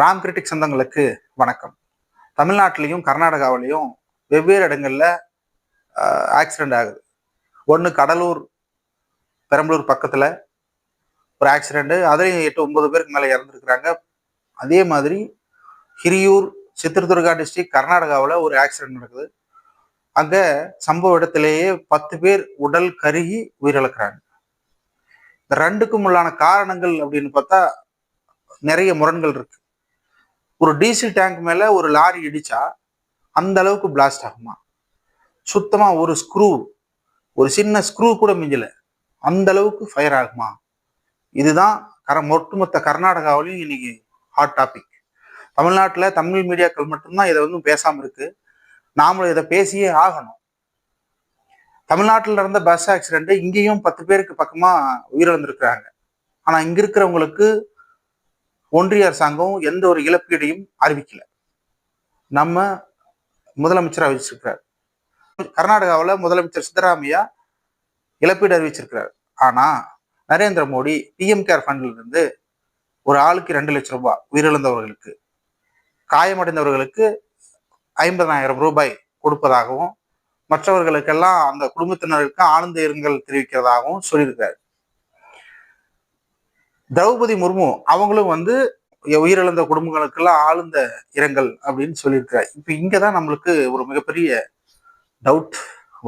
Ram critic சொந்தங்களுக்கு வணக்கம். தமிழ்நாட்டிலையும் கர்நாடகாவிலையும் வெவ்வேறு இடங்களில் ஆக்சிடெண்ட் ஆகுது. ஒன்று கடலூர் பெரம்பலூர் பக்கத்தில் ஒரு ஆக்சிடெண்ட்டு அதுலேயும் எட்டு ஒன்பது பேருக்கு மேலே இறந்துருக்குறாங்க. அதே மாதிரி ஹிரியூர் சித்திரதுர்கா டிஸ்ட்ரிக்ட் கர்நாடகாவில் ஒரு ஆக்சிடெண்ட் நடக்குது. அங்கே சம்பவ இடத்திலேயே பத்து பேர் உடல் கருகி உயிரிழக்கிறாங்க. இந்த ரெண்டுக்கும் உள்ளான காரணங்கள் அப்படின்னு பார்த்தா நிறைய முரண்கள் இருக்கு. ஒரு டீசல் டேங்க் மேலே ஒரு லாரி இடிச்சா அந்த அளவுக்கு பிளாஸ்ட் ஆகுமா? சுத்தமாக ஒரு ஸ்க்ரூ ஒரு சின்ன ஸ்க்ரூ கூட மிஞ்சலை. அந்த அளவுக்கு ஃபயர் ஆகுமா? இதுதான் கர ஒட்டுமொத்த கர்நாடகாவிலையும் இன்னைக்கு ஹாட் டாபிக் தமிழ்நாட்டில் தமிழ் மீடியாக்கள் மட்டும்தான் இதை வந்து பேசாமல் இருக்கு. நாமளும் இதை பேசியே ஆகணும். தமிழ்நாட்டில் நடந்த பஸ் ஆக்சிடென்ட் இங்கேயும் பத்து பேருக்கு பக்கமாக உயிரிழந்திருக்கிறாங்க. ஆனால் இங்கே இருக்கிறவங்களுக்கு ஒன்றிய அரசாங்கம் எந்த ஒரு இழப்பீடையும் அறிவிக்கல. நம்ம முதலமைச்சர் அறிவிச்சிருக்கிறார் கர்நாடகாவில் முதலமைச்சர் சித்தராமையா இழப்பீடு அறிவிச்சிருக்கிறார். ஆனா நரேந்திர மோடி பிஎம் கேர் ஃபண்ட்ல இருந்து ஒரு ஆளுக்கு ரெண்டு லட்சம் ரூபாய் உயிரிழந்தவர்களுக்கு காயமடைந்தவர்களுக்கு ஐம்பதாயிரம் ரூபாய் கொடுப்பதாகவும் மற்றவர்களுக்கெல்லாம் அந்த குடும்பத்தினருக்கு ஆனந்த இரங்கல் தெரிவிக்கிறதாகவும் சொல்லியிருக்காரு திரௌபதி முர்மு அவங்களும் வந்து உயிரிழந்த குடும்பங்களுக்கெல்லாம் ஆழ்ந்த இரங்கல் அப்படின்னு சொல்லியிருக்கிறார். இங்கே தான் நம்மளுக்கு ஒரு மிகப்பெரிய டவுட்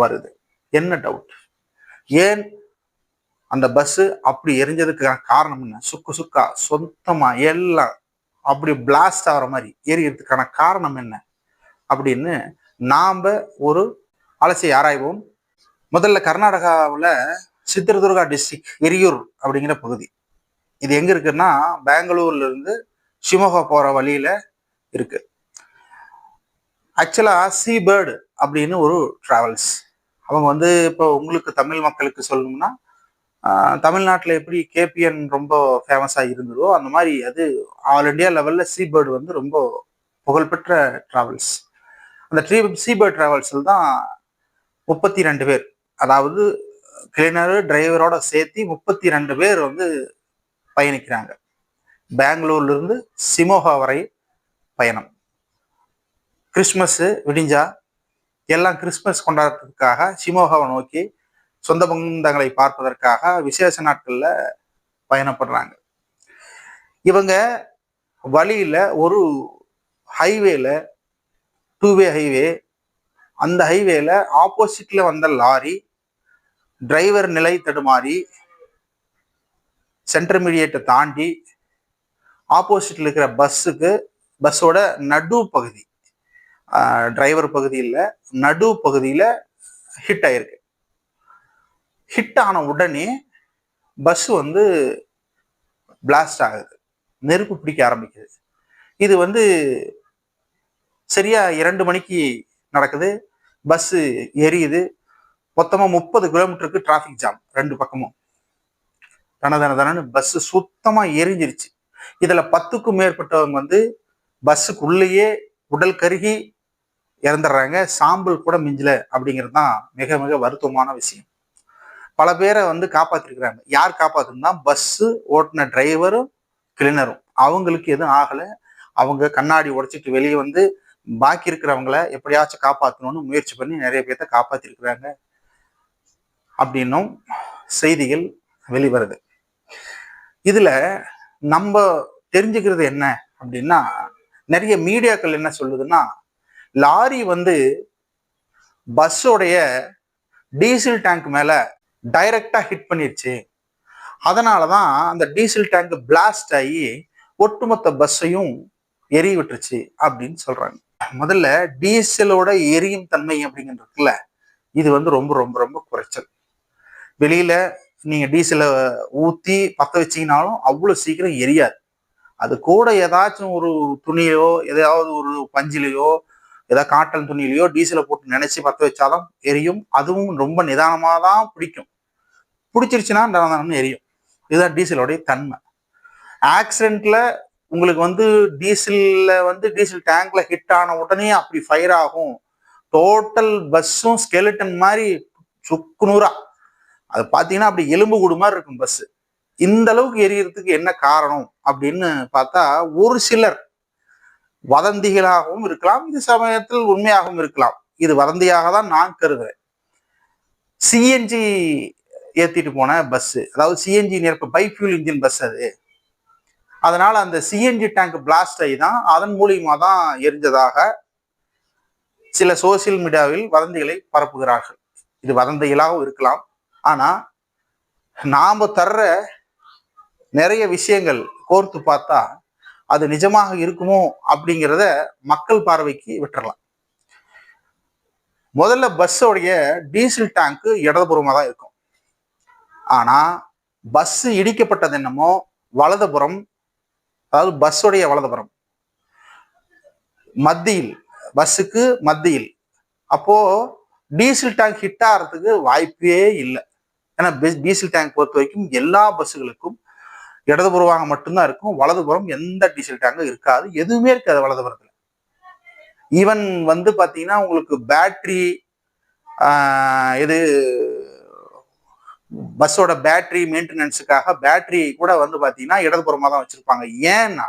வருது. என்ன டவுட் ஏன் அந்த பஸ்ஸு அப்படி எரிஞ்சதுக்கான காரணம் என்ன சுக்கு சுக்கா சொந்தமாக எல்லாம் அப்படி பிளாஸ்ட் ஆகிற மாதிரி எரியறதுக்கான காரணம் என்ன? அப்படின்னு நாம் ஒரு அலசி ஆராய்வோம். முதல்ல கர்நாடகாவில் சித்திரதுர்கா டிஸ்ட்ரிக்ட் எரியூர் அப்படிங்கிற பகுதி. இது எங்க இருக்குன்னா பெங்களூர்ல இருந்து ஷிமோகா போற வழியில இருக்கு. ஆக்சுவலா சீபேர்டு அப்படின்னு ஒரு டிராவல்ஸ் அவங்க வந்து இப்போ உங்களுக்கு தமிழ் மக்களுக்கு சொல்லணும்னா தமிழ்நாட்டில் எப்படி கேபிஎன் ரொம்ப ஃபேமஸாக இருந்ததோ அந்த மாதிரி அது ஆல் இண்டியா லெவலில் சீபேர்டு வந்து ரொம்ப புகழ்பெற்ற டிராவல்ஸ் அந்த ட்ரீ சி ட்ராவல்ஸில் டிராவல்ஸில் தான் முப்பத்தி ரெண்டு பேர். அதாவது கிளீனரு டிரைவரோட சேர்த்து முப்பத்தி ரெண்டு பேர் வந்து பயணிக்கிறாங்க. பெங்களூர்லேருந்து சிமோகா வரை பயணம். கிறிஸ்மஸ்ஸு விடிஞ்சா எல்லாம் கிறிஸ்மஸ் கொண்டாடுறதுக்காக சிமோகாவை நோக்கி சொந்த பந்தங்களை பார்ப்பதற்காக விசேஷ நாட்களில் பயணப்படுறாங்க. இவங்க வழியில் ஒரு ஹைவேல டூவே ஹைவே அந்த ஹைவேல ஆப்போசிட்ல வந்த லாரி டிரைவர் நிலை தடுமாறி சென்டர்மீடியேட்டை தாண்டி ஆப்போசிட்டில் இருக்கிற பஸ்ஸுக்கு பஸ்ஸோட நடு பகுதி டிரைவர் பகுதியில் நடு பகுதியில் ஹிட் ஆயிருக்கு. ஹிட் ஆன உடனே பஸ் வந்து பிளாஸ்ட் ஆகுது. நெருப்பு பிடிக்க ஆரம்பிக்குது. இது வந்து சரியா இரண்டு மணிக்கு நடக்குது. பஸ்ஸு எரியுது. மொத்தமாக முப்பது கிலோமீட்டருக்கு டிராஃபிக் ஜாம் ரெண்டு பக்கமும். தன தன தனன்னு பஸ் சுத்தமா எரிஞ்சிருச்சு. இதுல பத்துக்கும் மேற்பட்டவங்க வந்து பஸ்ஸுக்குள்ளேயே உடல் கருகி இறந்துடுறாங்க. சாம்பல் கூட மிஞ்சல அப்படிங்கிறது தான் மிக மிக வருத்தமான விஷயம். பல பேரை வந்து காப்பாத்திருக்கிறாங்க. யார் காப்பாத்துனா பஸ்ஸு ஓட்டின டிரைவரும் கிளீனரும் அவங்களுக்கு எதுவும் ஆகலை. அவங்க கண்ணாடி உடைச்சிட்டு வெளியே வந்து பாக்கி இருக்கிறவங்கள எப்படியாச்சும் காப்பாற்றணும்னு முயற்சி பண்ணி நிறைய பேர்த்த காப்பாத்திருக்கிறாங்க. அப்படின்னும் செய்திகள் வெளிவருது. இதுல நம்ம தெரிஞ்சுக்கிறது என்ன அப்படின்னா நிறைய மீடியாக்கள் என்ன சொல்லுதுன்னா லாரி வந்து பஸ்ஸோடைய டீசல் டேங்க் மேல டைரக்டா ஹிட் பண்ணிருச்சு. அதனாலதான் அந்த டீசல் டேங்க் பிளாஸ்ட் ஆகி ஒட்டுமொத்த பஸ்ஸையும் எரி விட்டுருச்சு அப்படின்னு சொல்றாங்க. முதல்ல டீசலோட எரியும் தன்மை அப்படிங்கிறதுல இது வந்து ரொம்ப ரொம்ப ரொம்ப குறைச்சல். வெளியில நீங்கள் டீசலை ஊற்றி பற்ற வச்சிங்கனாலும் அவ்வளோ சீக்கிரம் எரியாது. அது கூட ஏதாச்சும் ஒரு துணியோ எதாவது ஒரு பஞ்சிலையோ ஏதாவது காட்டன் துணியிலையோ டீசலை போட்டு நினச்சி பற்ற வச்சாதான் எரியும். அதுவும் ரொம்ப நிதானமாக தான் பிடிக்கும். பிடிச்சிருச்சுன்னா எரியும். இதுதான் டீசலோடைய தன்மை. ஆக்சிடெண்ட்டில் உங்களுக்கு வந்து டீசலில் வந்து டீசல் டேங்க்ல ஹிட் ஆன உடனே அப்படி ஃபயர் ஆகும். டோட்டல் பஸ்ஸும் ஸ்கெலிட்டன் மாதிரி சுக்குநூறாக அது பார்த்தீங்கன்னா அப்படி எலும்பு கூடு மாதிரி இருக்கும் பஸ் இந்த அளவுக்கு எரியறதுக்கு என்ன காரணம் அப்படின்னு பார்த்தா ஒரு சிலர் வதந்திகளாகவும் இருக்கலாம். இது சமயத்தில் உண்மையாகவும் இருக்கலாம். இது வதந்தியாக தான் நான் கருதுறேன். சிஎன்ஜி ஏற்றிட்டு போன பஸ் அதாவது சிஎன்ஜி நிரப்ப பைஃபியூல் இன்ஜின் பஸ் அது. அதனால் அந்த சிஎன்ஜி டேங்க் பிளாஸ்ட் ஆகி தான் அதன் மூலியமாக தான் எரிஞ்சதாக சில சோசியல் மீடியாவில் வதந்திகளை பரப்புகிறார்கள். இது வதந்திகளாகவும் இருக்கலாம். ஆனால் நாம் தர்ற நிறைய விஷயங்கள் கோர்த்து பார்த்தா அது நிஜமாக இருக்குமோ அப்படிங்கிறத மக்கள் பார்வைக்கு விட்டுறலாம். முதல்ல பஸ்ஸோடைய டீசல் டேங்க்கு இடதுபுறமாக தான் இருக்கும். ஆனால் பஸ் இடிக்கப்பட்டது என்னமோ வலதுபுறம் அதாவது பஸ்ஸுடைய வலதுபுறம். மத்தியில் பஸ்ஸுக்கு மத்தியில். அப்போ டீசல் டேங்க் ஹிட் ஆகிறதுக்கு வாய்ப்பே இல்லை. ஏன்னா டீசல் டேங்க் பொறுத்த வரைக்கும் எல்லா பஸ்ஸுகளுக்கும் இடதுபுறமாக மட்டும்தான் இருக்கும். வலதுபுறம் எந்த டீசல் டேங்கும் இருக்காது. எதுவுமே இருக்காது வலதுபுறத்தில். ஈவன் வந்து பார்த்தீங்கன்னா உங்களுக்கு பேட்ரி இது பஸ்ஸோட பேட்ரி மெயின்டெனன்ஸுக்காக பேட்ரி கூட வந்து பார்த்தீங்கன்னா இடதுபுறமாக தான் வச்சுருப்பாங்க. ஏன்னா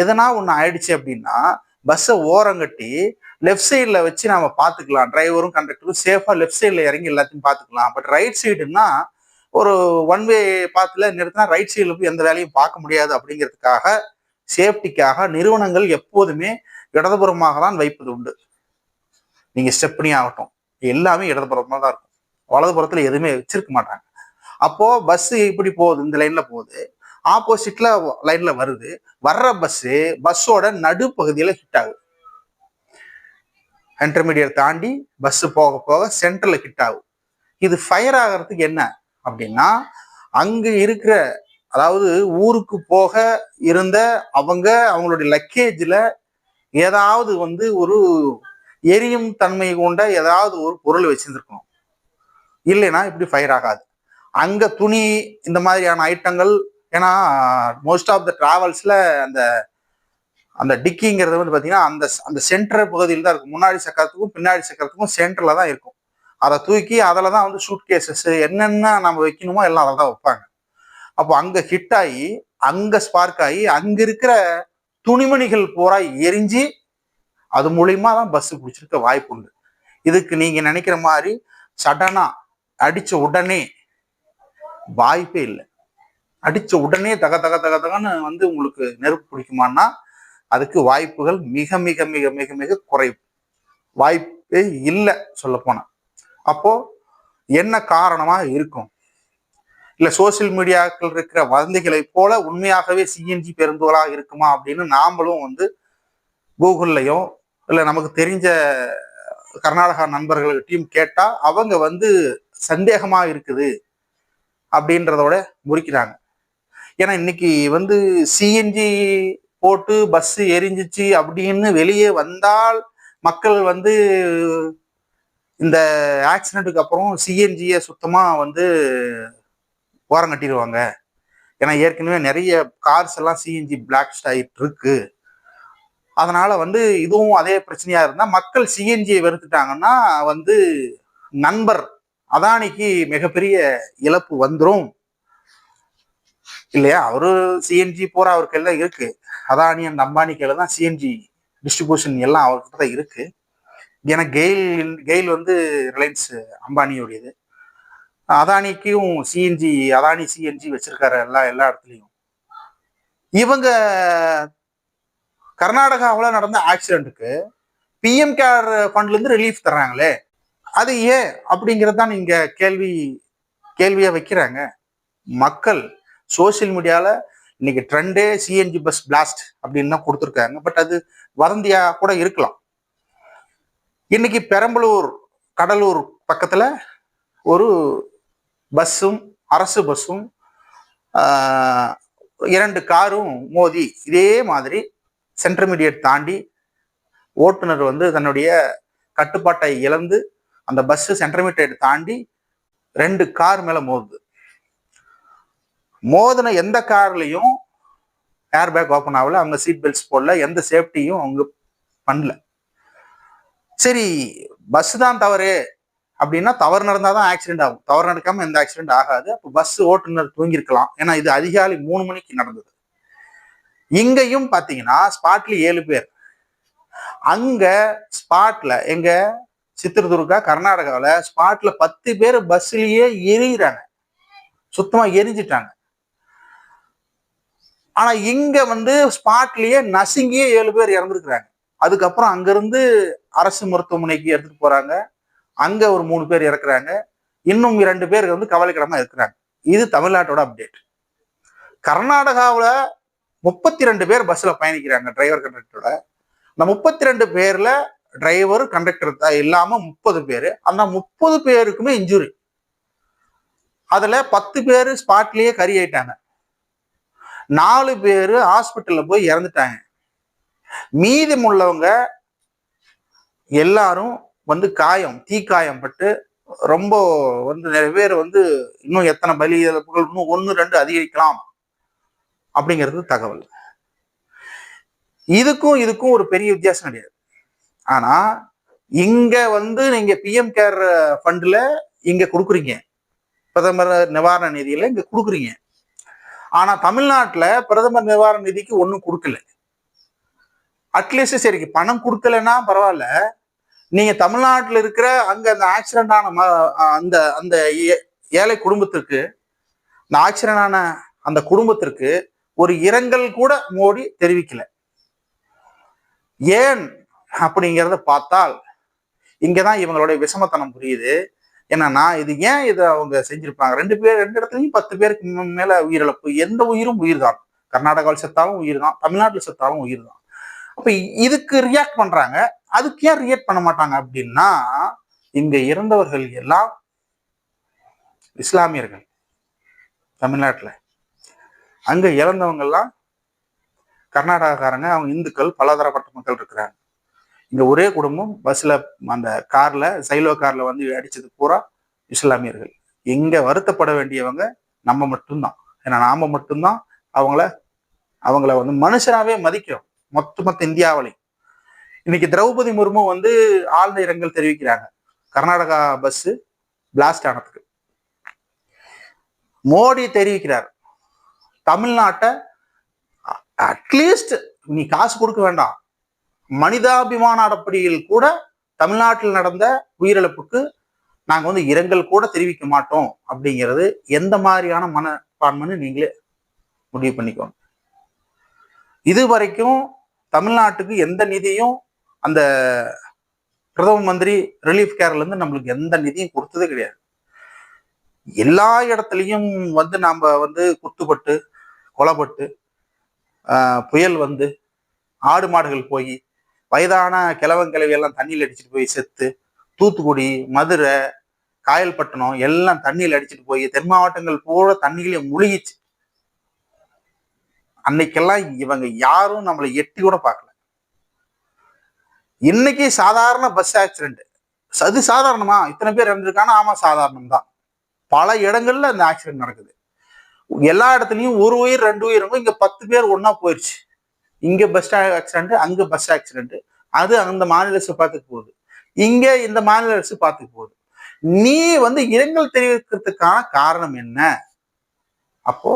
எதனா ஒன்று ஆயிடுச்சு அப்படின்னா பஸ்ஸை ஓரங்கட்டி லெஃப்ட் சைடில் வச்சு நம்ம பார்த்துக்கலாம் டிரைவரும் கண்டக்டரும் சேஃபாக லெஃப்ட் சைடில் இறங்கி எல்லாத்தையும் பார்த்துக்கலாம் பட் ரைட் சைடுன்னா ஒரு ஒன் வே பாத்தில் நிறுத்தினா ரைட் சைடில் போய் எந்த வேலையும் பார்க்க முடியாது அப்படிங்கிறதுக்காக சேஃப்டிக்காக நிறுவனங்கள் எப்போதுமே இடதுபுறமாக தான் வைப்பது உண்டு. நீங்கள் ஸ்டெப்னி ஆகட்டும். எல்லாமே இடதுபுறமாக தான் இருக்கும். வலதுபுறத்தில் எதுவுமே வச்சிருக்க மாட்டாங்க. அப்போது பஸ்ஸு இப்படி போகுது. இந்த லைனில் போகுது. ஆப்போசிட்ல லைன்ல வருது. வர்ற பஸ் பஸ்ஸோட நடுப்பகுதியில ஹிட் ஆகுது. இன்டர்மீடியட் தாண்டி பஸ் போக போக சென்டர்ல ஹிட் ஆகும் இது ஃபயர் ஆகிறதுக்கு என்ன அப்படின்னா அங்க இருக்கிற அதாவது ஊருக்கு போக இருந்த அவங்க அவங்களுடைய லக்கேஜில் ஏதாவது வந்து ஒரு எரியும் தன்மை கொண்ட ஏதாவது ஒரு பொருள் வச்சிருந்துருக்கணும். இல்லைன்னா இப்படி ஃபயர் ஆகாது. அங்கே துணி இந்த மாதிரியான ஐட்டங்கள் ஏன்னா மோஸ்ட் ஆஃப் த ட்ராவல்ஸில் அந்த அந்த டிக்கிங்கிறது வந்து பார்த்தீங்கன்னா அந்த அந்த சென்டர் பகுதியில் தான் இருக்கும். முன்னாடி சக்கரத்துக்கும் பின்னாடி சக்கரத்துக்கும் சென்டரில் தான் இருக்கும். அதை தூக்கி அதில் தான் வந்து ஷூட் கேசஸ் என்னென்ன நம்ம வைக்கணுமோ எல்லாம் அதில் தான் வைப்பாங்க. அப்போ அங்கே ஹிட் ஆகி அங்கே ஸ்பார்க் ஆகி அங்கே இருக்கிற துணிமணிகள் பூரா எரிஞ்சு அது மூலியமா தான் பஸ் பிடிச்சிருக்க வாய்ப்பு உண்டு. இதுக்கு நீங்க நினைக்கிற மாதிரி சடனா அடிச்ச உடனே வாய்ப்பே இல்லை. அடித்த உடனே தக தக தக தகன்னு வந்து உங்களுக்கு நெருப்பு பிடிக்குமான்னா அதுக்கு வாய்ப்புகள் மிக மிக மிக மிக மிக குறைவு. வாய்ப்பே இல்லை சொல்லப்போனால் அப்போது என்ன காரணமாக இருக்கும்? இல்லை சோசியல் மீடியாக்கள் இருக்கிற வதந்திகளை போல உண்மையாகவே சிஎன்ஜி பெருந்துவலாக இருக்குமா அப்படின்னு நாமளும் வந்து கூகுள்லையும் இல்லை நமக்கு தெரிஞ்ச கர்நாடகா நண்பர்கள்கிட்டையும் கேட்டால் அவங்க வந்து சந்தேகமாக இருக்குது அப்படின்றதோட முறிக்கிறாங்க. ஏன்னா இன்னைக்கு வந்து சிஎன்ஜி போட்டு பஸ் எரிஞ்சிச்சு அப்படின்னு வெளியே வந்தால் மக்கள் வந்து இந்த ஆக்சிடென்ட்டுக்கு அப்புறம் சிஎன்ஜியை சுத்தமா வந்து ஓரம் கட்டிடுவாங்க. ஏன்னா ஏற்கனவே நிறைய கார்ஸ் எல்லாம் சிஎன்ஜி பிளாக் ஆகிட்டு இருக்கு. அதனால வந்து இதுவும் அதே பிரச்சனையா இருந்தா மக்கள் சிஎன்ஜியை வெறுத்துட்டாங்கன்னா வந்து நண்பர் அதானிக்கு மிகப்பெரிய இழப்பு வந்துடும் இல்லையா? அவரு சிஎன்ஜி போற அவருக்கு தான் இருக்கு. அதானி அந்த அம்பானி கையில தான் சிஎன்ஜி டிஸ்ட்ரிபியூஷன் எல்லாம் அவர்கிட்ட தான் இருக்கு. ஏன்னா கெயில் கெயில் வந்து ரிலையன்ஸ் அம்பானியுடையது. அதானிக்கும் சிஎன்ஜி அதானி சிஎன்ஜி வச்சிருக்காரு எல்லா எல்லா இடத்துலையும். இவங்க கர்நாடகாவில் நடந்த ஆக்சிடென்ட்டுக்கு பிஎம் கேர் ஃபண்ட்லேருந்து ரிலீஃப் தர்றாங்களே. அது ஏன் அப்படிங்கிறது தான் நீங்கள் கேள்வி கேள்வியாக வைக்கிறாங்க. மக்கள் சோசியல் மீடியாவில் இன்னைக்கு ட்ரெண்டே சிஎன்ஜி பஸ் பிளாஸ்ட் அப்படின்னு தான் கொடுத்துருக்காங்க. பட் அது வதந்தியா கூட இருக்கலாம். இன்னைக்கு பெரம்பலூர் கடலூர் பக்கத்தில் ஒரு பஸ்ஸும் அரசு பஸ்ஸும் இரண்டு காரும் மோதி இதே மாதிரி சென்டர்மீடியட் தாண்டி ஓட்டுநர் வந்து தன்னுடைய கட்டுப்பாட்டை இழந்து அந்த பஸ் சென்டர்மீடியட் தாண்டி ரெண்டு கார் மேலே மோதுது. மோதின எந்த கார்லையும் ஏர் பேக் ஓப்பன் ஆகல. அவங்க சீட் பெல்ட்ஸ் போடல. எந்த சேஃப்டியும் அவங்க பண்ணல. சரி பஸ் தான் தவறு. அப்படின்னா தவறு நடந்தால் தான் ஆக்சிடென்ட் ஆகும். தவறு நடக்காமல் எந்த ஆக்சிடென்ட் ஆகாது. அப்போ பஸ் ஓட்டுநர் தூங்கியிருக்கலாம். ஏன்னா இது அதிகாலை மூணு மணிக்கு நடந்தது. இங்கேயும் பார்த்தீங்கன்னா ஸ்பாட்ல ஏழு பேர். அங்க ஸ்பாட்ல எங்க சித்திரதுர்கா கர்நாடகாவில் ஸ்பாட்ல பத்து பேர் பஸ்லயே எரியிறாங்க சுத்தமாக எரிஞ்சிட்டாங்க. ஆனா இங்க வந்து ஸ்பாட்லயே நசுங்கியே ஏழு பேர் இறந்துருக்குறாங்க. அதுக்கப்புறம் அங்கிருந்து அரசு மருத்துவமனைக்கு எடுத்துட்டு போறாங்க. அங்க ஒரு மூணு பேர் இறக்குறாங்க. இன்னும் இரண்டு பேர் வந்து கவலைக்கிடமா இருக்கிறாங்க. இது தமிழ்நாட்டோட அப்டேட். கர்நாடகாவில் முப்பத்தி ரெண்டு பேர் பஸ்ஸில் பயணிக்கிறாங்க டிரைவர் கண்டக்டரோட. இந்த முப்பத்தி ரெண்டு பேரில் டிரைவர் கண்டக்டர் இல்லாமல் முப்பது பேர். அந்த முப்பது பேருக்குமே இன்ஜுரி. அதில் பத்து பேர் ஸ்பாட்லேயே கறி ஆயிட்டாங்க. நாலு பேர் ஹாஸ்பிட்டலில் போய் இறந்துட்டாங்க. மீதம் உள்ளவங்க எல்லாரும் வந்து காயம் தீக்காயம் பட்டு ரொம்ப வந்து நிறைய பேர் வந்து இன்னும் எத்தனை பலி இழப்புகள் இன்னும் ஒன்று ரெண்டு அதிகரிக்கலாம் அப்படிங்கிறது தகவல். இதுக்கும் இதுக்கும் ஒரு பெரிய வித்தியாசம் கிடையாது. ஆனா இங்க வந்து நீங்க பிஎம் கேர் ஃபண்ட்ல இங்க கொடுக்குறீங்க. பிரதமர் நிவாரண நிதியில இங்க கொடுக்குறீங்க. ஆனா தமிழ்நாட்டுல பிரதமர் நிவாரண நிதிக்கு ஒன்றும் கொடுக்கல. அட்லீஸ்ட் சரி பணம் கொடுக்கலன்னா பரவாயில்ல. நீங்க தமிழ்நாட்டில் இருக்கிற அங்க அந்த ஆக்சிடென்ட் ஆன ம- அந்த அந்த ஏ- ஏழை குடும்பத்திற்கு இந்த ஆக்சிடென்ட் ஆன அந்த குடும்பத்திற்கு ஒரு இரங்கல் கூட மோடி தெரிவிக்கல. ஏன்? அப்படிங்கிறத பார்த்தால் இங்கதான் இவங்களுடைய விஷமத்தனம் புரியுது. ஏன்னா நான் இது ஏன் இதை அவங்க செஞ்சிருப்பாங்க? ரெண்டு பேர் ரெண்டு இடத்துலையும் பத்து பேருக்கு மேல உயிரிழப்பு. எந்த உயிரும் உயிர் தான் கர்நாடகாவில் செத்தாலும் உயிர் தான் தமிழ்நாட்டில் செத்தாலும் உயிர் தான் அப்ப இதுக்கு ரியாக்ட் பண்றாங்க. அதுக்கு ஏன் ரியாக்ட் பண்ண மாட்டாங்க அப்படின்னா இங்க இறந்தவர்கள் எல்லாம் இஸ்லாமியர்கள். தமிழ்நாட்டுல. அங்க இறந்தவங்க எல்லாம் கர்நாடகாக்காரங்க அவங்க இந்துக்கள் பலதரப்பட்ட மக்கள் இருக்கிறாங்க. இங்க ஒரே குடும்பம் பஸ்ல அந்த கார்ல சைலோ கார்ல வந்து அடிச்சது பூரா இஸ்லாமியர்கள். இங்க வருத்தப்பட வேண்டியவங்க நம்ம மட்டும்தான். ஏன்னா நாம மட்டும்தான் அவங்கள அவங்கள வந்து மனுஷனாவே மதிக்கிறோம். மொத்த மொத்த இந்தியாவிலையும். இன்னைக்கு திரௌபதி முர்மு வந்து ஆழ்ந்த இரங்கல் தெரிவிக்கிறாங்க. கர்நாடகா பஸ் பிளாஸ்ட் ஆனதுக்கு. மோடி தெரிவிக்கிறார் தமிழ்நாட்டை அட்லீஸ்ட் நீ காசு கொடுக்க வேண்டாம். மனிதாபிமான அடிப்படையில் கூட தமிழ்நாட்டில் நடந்த உயிரிழப்புக்கு நாங்கள் வந்து இரங்கல் கூட தெரிவிக்க மாட்டோம் அப்படிங்கிறது எந்த மாதிரியான மனப்பான்மைன்னு நீங்களே முடிவு பண்ணிக்கோங்க. இது வரைக்கும் தமிழ்நாட்டுக்கு எந்த நிதியும் அந்த பிரதம மந்திரி ரிலீஃப் கேர்லேருந்து நம்மளுக்கு எந்த நிதியும் கொடுத்ததே கிடையாது. எல்லா இடத்துலையும் வந்து நாம் வந்து குத்துப்பட்டு கொலைப்பட்டு புயல் வந்து ஆடு மாடுகள் போய் வயதான கிழவன் கிழவி எல்லாம் தண்ணியில் அடிச்சிட்டு போய் செத்து தூத்துக்குடி மதுரை காயல்பட்டினம் எல்லாம் தண்ணியில் அடிச்சிட்டு போய் தென் மாவட்டங்கள் பூரா தண்ணியிலே முழுகிச்சு. அன்னைக்கெல்லாம் இவங்க யாரும் நம்மளை எட்டி கூட பார்க்கல. இன்னைக்கு சாதாரண பஸ் ஆக்சிடென்ட் அது சாதாரணமா? இத்தனை பேர் இறந்துருக்கானா ஆமா சாதாரணம் தான் பல இடங்கள்ல அந்த ஆக்சிடென்ட் நடக்குது. எல்லா இடத்துலயும் ஒரு உயிர் ரெண்டு உயிர் இங்க பத்து பேர் ஒன்னா போயிடுச்சு இங்கே பஸ் ஆக்சிடென்ட் அங்கே பஸ் ஆக்சிடென்ட் அது அந்த மாநில அரசு பார்த்துக்கு போகுது. இங்கே இந்த மாநில அரசு பார்த்துக்கு போகுது. நீ வந்து இரங்கல் தெரிவிக்கிறதுக்கான காரணம் என்ன? அப்போ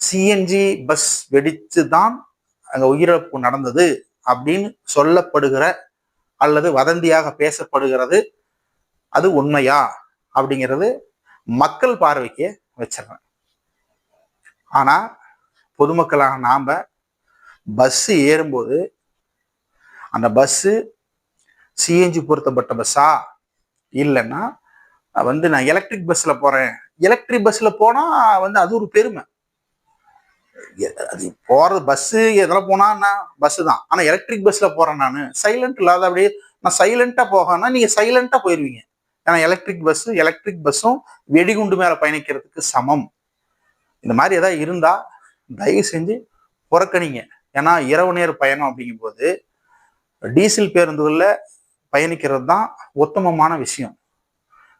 சிஎன்ஜி பஸ் வெடித்து தான் அங்கே உயிரிழப்பு நடந்தது அப்படின்னு சொல்லப்படுகிற அல்லது வதந்தியாக பேசப்படுகிறது அது உண்மையா? அப்படிங்கிறது மக்கள் பார்வைக்கு வச்சிடறேன். ஆனால் பொதுமக்களாக நாம் பஸ்ஸு ஏறும்போது அந்த பஸ்ஸு சிஎன்ஜி பொருத்தப்பட்ட பஸ்ஸா இல்லைன்னா வந்து நான் எலக்ட்ரிக் பஸ்ஸில் போகிறேன் எலக்ட்ரிக் பஸ்ஸில் போனால் வந்து அது ஒரு பெருமை. அது போகிறது பஸ்ஸு எதில் போனால் நான் பஸ்ஸு தான். ஆனால் எலக்ட்ரிக் பஸ்ஸில் போகிறேன் நான். சைலண்ட் இல்லாத அப்படியே நான் சைலண்ட்டாக போகனா நீங்கள் சைலண்ட்டாக போயிருவீங்க. ஏன்னா எலக்ட்ரிக் பஸ்ஸு எலக்ட்ரிக் பஸ்ஸும் வெடிகுண்டு மேலே பயணிக்கிறதுக்கு சமம். இந்த மாதிரி எதாவது இருந்தால் தயவு செஞ்சு புறக்கணிங்க. ஏன்னா இரவு நேர் பயணம் அப்படிங்கும்போது டீசல் பேருந்துகளில் பயணிக்கிறது தான் உத்தமமான விஷயம்.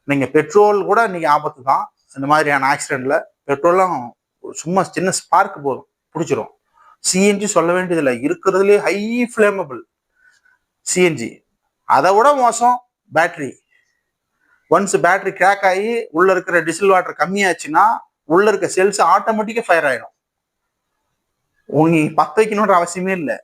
நீங்கள் பெட்ரோல் கூட இன்னைக்கு ஆபத்து தான் இந்த மாதிரியான ஆக்சிடெண்ட்டில் பெட்ரோல்லாம் சும்மா சின்ன ஸ்பார்க் போதும் பிடிச்சிரும். சிஎன்ஜி சொல்ல வேண்டியதில்லை. இருக்கிறதுலே ஹை ஃப்ளேமபிள் சிஎன்ஜி அதை விட மோசம் பேட்டரி ஒன்ஸ் பேட்டரி கிராக் ஆகி உள்ளே இருக்கிற டிசில் வாட்டர் கம்மியாச்சுன்னா உள்ளே இருக்க செல்ஸ் ஆட்டோமேட்டிக்காக ஃபயர் ஆகிடும் உங்க பத்த வைக்கணுன்ற அவசியமே இல்லை.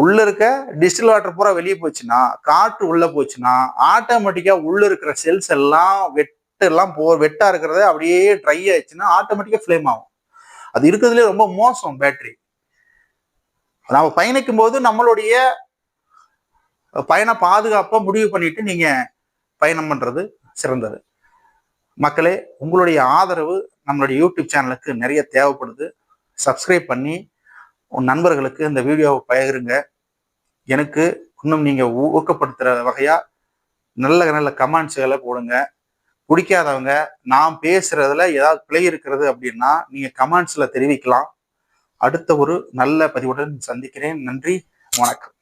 உள்ள இருக்க டிஸ்டில் வாட்டர் பூரா வெளியே போச்சுன்னா காற்று உள்ள போச்சுன்னா ஆட்டோமேட்டிக்கா உள்ள இருக்கிற செல்ஸ் எல்லாம் வெட்டு எல்லாம் போ வெட்டா இருக்கிறத அப்படியே ட்ரை ஆயிடுச்சுன்னா ஆட்டோமேட்டிக்கா ஃப்ளேம் ஆகும். அது இருக்கிறதுலே ரொம்ப மோசம் பேட்டரி நம்ம பயணிக்கும் போது நம்மளுடைய பயண பாதுகாப்பை முடிவு பண்ணிட்டு நீங்க பயணம் பண்றது சிறந்தது. மக்களே உங்களுடைய ஆதரவு நம்மளுடைய யூடியூப் சேனலுக்கு நிறைய தேவைப்படுது. சப்ஸ்கிரைப் பண்ணி உன் நண்பர்களுக்கு இந்த வீடியோவை பகிருங்க. எனக்கு இன்னும் நீங்கள் ஊக்கப்படுத்துகிற வகையாக நல்ல நல்ல கமெண்ட்ஸுகளை போடுங்க. பிடிக்காதவங்க நான் பேசுறதுல ஏதாவது பிழை இருக்கிறது அப்படின்னா நீங்க கமெண்ட்ஸ்ல தெரிவிக்கலாம். அடுத்த ஒரு நல்ல பதிவுடன் சந்திக்கிறேன். நன்றி வணக்கம்.